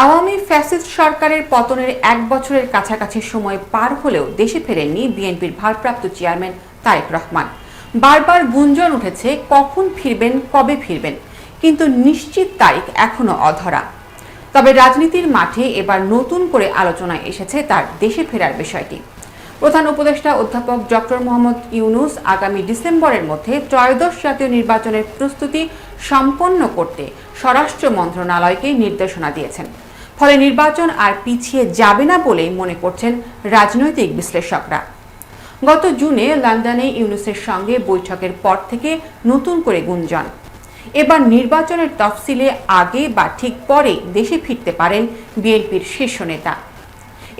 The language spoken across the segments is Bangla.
আওয়ামী ফ্যাসিস্ট সরকারের পতনের এক বছরের কাছাকাছি সময় পার হলেও দেশে ফেরেননি বিএনপির ভারপ্রাপ্ত চেয়ারম্যান তারেক রহমান। বারবার গুঞ্জন উঠেছে, কখন ফিরবেন, কবে ফিরবেন? কিন্তু নিশ্চিত তারিখ এখনও অধরা। তবে রাজনীতির মাঠে এবার নতুন করে আলোচনায় এসেছে তার দেশে ফেরার বিষয়টি। প্রধান উপদেষ্টা অধ্যাপক ডক্টর মোহাম্মদ ইউনুস আগামী ডিসেম্বরের মধ্যে ত্রয়োদশ জাতীয় নির্বাচনের প্রস্তুতি সম্পন্ন করতে স্বরাষ্ট্র মন্ত্রণালয়কে নির্দেশনা দিয়েছেন। ফলে নির্বাচন আর পিছিয়ে যাবে না বলেই মনে করছেন রাজনৈতিক বিশ্লেষকরা। গত জুনে লন্ডনে ইউনুসের সঙ্গে বৈঠকের পর থেকে নতুন করে গুঞ্জন। এবার নির্বাচনের তফসিলে আগে বা ঠিক পরে দেশে ফিরতে পারেন বিএনপির শীর্ষ নেতা।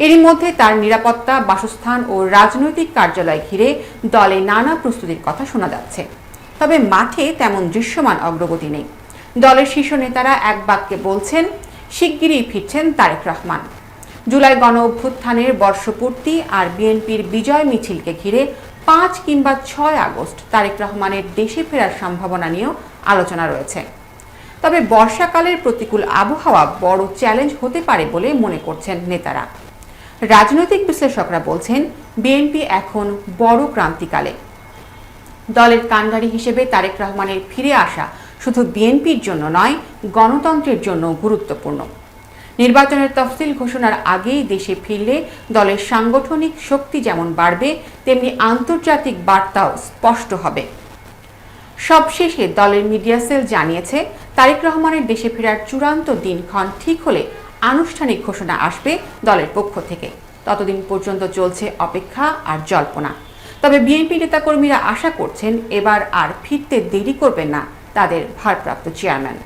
এরই মধ্যে তার নিরাপত্তা, বাসস্থান ও রাজনৈতিক কার্যালয় ঘিরে দলে নানা প্রস্তুতির কথা শোনা যাচ্ছে। তবে মাঠে তেমন দৃশ্যমান অগ্রগতি নেই। দলের শীর্ষ নেতারা এক বাক্যে বলছেন, শিগগিরই ফিরছেন তারেক রহমান। জুলাই গণ অভ্যুত্থানের বর্ষপূর্তি আর বিএনপির বিজয় মিছিলকে ঘিরে পাঁচ কিংবা ছয় আগস্ট তারেক রহমানের দেশে ফেরার সম্ভাবনা নিয়েও আলোচনা রয়েছে। তবে বর্ষাকালের প্রতিকূল আবহাওয়া বড় চ্যালেঞ্জ হতে পারে বলে মনে করছেন নেতারা। রাজনৈতিক বিশ্লেষকরা বলছেন, বিএনপি এখন বড় ক্রান্তিকালে। দলের কাণ্ডারি হিসেবে তারেক রহমানের ফিরে আসা শুধু বিএনপির জন্য নয়, গণতন্ত্রের জন্য গুরুত্বপূর্ণ। নির্বাচনের তফসিল ঘোষণার আগেই দেশে ফিরলে দলের সাংগঠনিক শক্তি যেমন বাড়বে, তেমনি আন্তর্জাতিক বার্তাও স্পষ্ট হবে। সবশেষে দলের মিডিয়া সেল জানিয়েছে, তারেক রহমানের দেশে ফেরার চূড়ান্ত দিনক্ষণ ঠিক হলে আনুষ্ঠানিক ঘোষণা আসবে দলের পক্ষ থেকে। ততদিন পর্যন্ত চলছে অপেক্ষা আর জল্পনা। তবে বিএনপি নেতাকর্মীরা আশা করছেন এবার আর ফিরতে দেরি করবেন না তাদের ভারপ্রাপ্ত চেয়ারম্যান